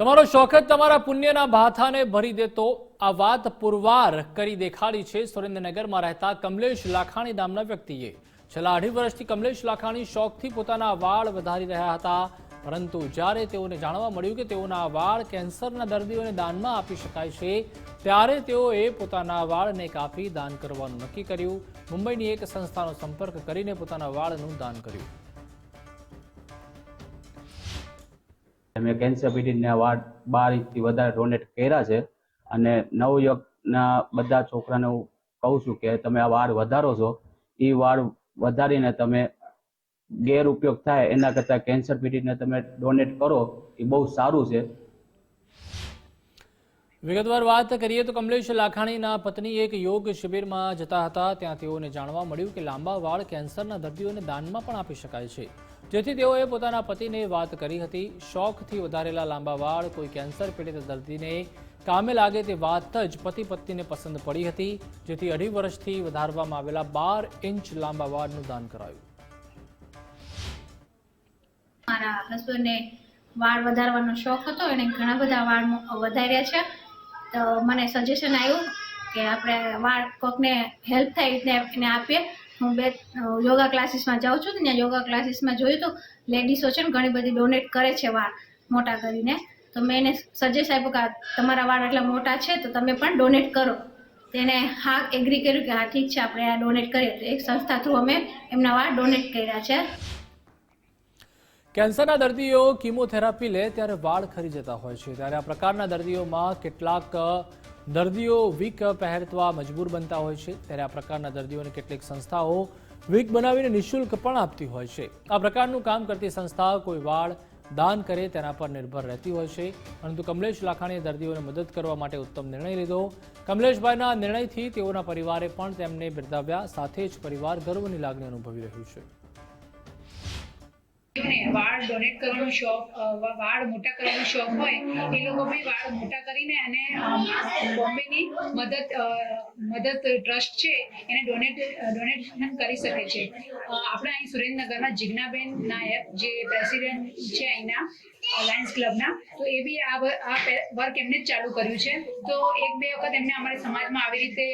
તમારો શોખ જ તમારા પુણ્યના ભાથાને ભરી દેતો આ વાત પુરવાર કરી દેખાડી છે સુરેન્દ્રનગરમાં રહેતા કમલેશ લાખાણી નામના વ્યક્તિએ. છેલ્લા અઢી વર્ષથી કમલેશ લાખાણી શોખથી પોતાના વાળ વધારી રહ્યા હતા, પરંતુ જ્યારે તેઓને જાણવા મળ્યું કે તેઓના વાળ કેન્સરના દર્દીઓને દાનમાં આપી શકાય છે, ત્યારે તેઓએ પોતાના વાળને કાપી દાન કરવાનું નક્કી કર્યું. મુંબઈની એક સંસ્થાનો સંપર્ક કરીને પોતાના વાળનું દાન કર્યું. મેં કેન્સર પીડિતને વાર્ડ બાર ઇંચથી વધારે ડોનેટ કર્યા છે. અને નવયુવકના બધા છોકરાને હું કહું છું કે તમે આ વાળ વધારો છો. એ વાળ વધારીને તમે ગેરઉપયોગ થાય એના કરતાં કેન્સર પીડિતને તમે ડોનેટ કરો એ બહુ સારું છે. વિગતવાર વાત કરીએ તો કમલેશ લાખાણીના પત્ની એક યોગ શિબિરમાં જતા હતા. ત્યાં તેઓને જાણવા મળ્યું કે લાંબા વાળ કેન્સરના દર્દીઓને દાનમાં પણ આપી શકાય છે. જેથી તેઓએ પોતાના પતિને વાત કરી હતી. શોખથી વધારેલા લાંબા વાળ, કોઈ કેન્સર પીડિત દર્દીને કામે લાગે તે વાત જ પતિ પત્નીને પસંદ પડી હતી, જેથી અઢી વર્ષથી વધારવામાં આવેલા બાર ઇંચ લાંબા વાળનું દાન કરાયું. મારા હસબન્ડને વાળ વધારવાનો શોખ હતો, એણે ઘણા બધા વાળ વધાર્યા છે. તો મને સજેશન આવ્યું કે આપણે વાળ કોકને હેલ્પ થાય, એને આપીએ. હું બે યોગા ક્લાસીસમાં જાઉં છું, ત્યાં યોગા ક્લાસીસમાં જોયું તો લેડીઝો છે ને ઘણી બધી ડોનેટ કરે છે વાળ, મોટા કરીને. તો મેં એને સજેસ્ટ આપ્યું કે તમારા વાળ આટલા મોટા છે, તો તમે પણ ડોનેટ કરો. તેને હા એગ્રી કર્યું કે હા, ઠીક છે, આપણે આ ડોનેટ કરીએ. તો એક સંસ્થા થ્રુ અમે એમના વાળ ડોનેટ કર્યા છે. કેન્સરના દર્દીઓ કીમોથેરાપી લે ત્યારે વાળ ખરી જતા હોય છે. ત્યારે આ પ્રકારના દર્દીઓમાં કેટલાક દર્દીઓ વીક પહેરવા મજબૂર બનતા હોય છે. ત્યારે આ પ્રકારના દર્દીઓને કેટલીક સંસ્થાઓ વીક બનાવીને નિઃશુલ્ક પણ આપતી હોય છે. આ પ્રકારનું કામ કરતી સંસ્થા કોઈ વાળ દાન કરે તેના પર નિર્ભર રહેતી હોય છે. પરંતુ કમલેશ લાખાણીએ દર્દીઓને મદદ કરવા માટે ઉત્તમ નિર્ણય લીધો. કમલેશભાઈના નિર્ણયથી તેઓના પરિવારે પણ તેમને બિરદાવ્યા સાથે જ પરિવાર ગર્વની લાગણી અનુભવી રહ્યું છે. વાળ ડોનેટ કરવાનો શોખ વાળ મોટા કરવાનો શોખ હોય, એ લોકો બી વાળ મોટા કરીને અને બોમ્બેની મદદ મદદ ટ્રસ્ટ છે, એને ડોનેટ ડોનેશન કરી શકે છે. આપણે અહીં સુરેન્દ્રનગરમાં જિજ્ઞાબેન નાયક જે પ્રેસિડેન્ટ છે અહીંના લાયન્સ ક્લબના તો એ બી આ વર્ક એમને જ ચાલુ કર્યું છે. તો એક બે વખત એમને અમારા સમાજમાં આવી રીતે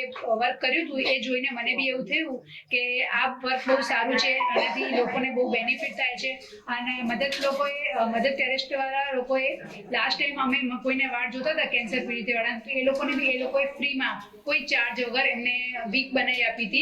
વર્ક કર્યું હતું. એ જોઈને મને બી એવું થયું કે આ વર્ક બહુ સારું છે. આનાથી લોકોને બહુ બેનિફિટ થાય છે. અને મદદ લોકોએ મદદ ટેરેસ્ટ વાળા લોકોએ લાસ્ટ ટાઈમ અમે કોઈને વાળ જોતા હતા કેન્સર પીડિત વાળા તો એ લોકોને બી એ લોકોએ ફ્રીમાં કોઈ ચાર્જ વગર એમને વીક બનાવી આપી હતી.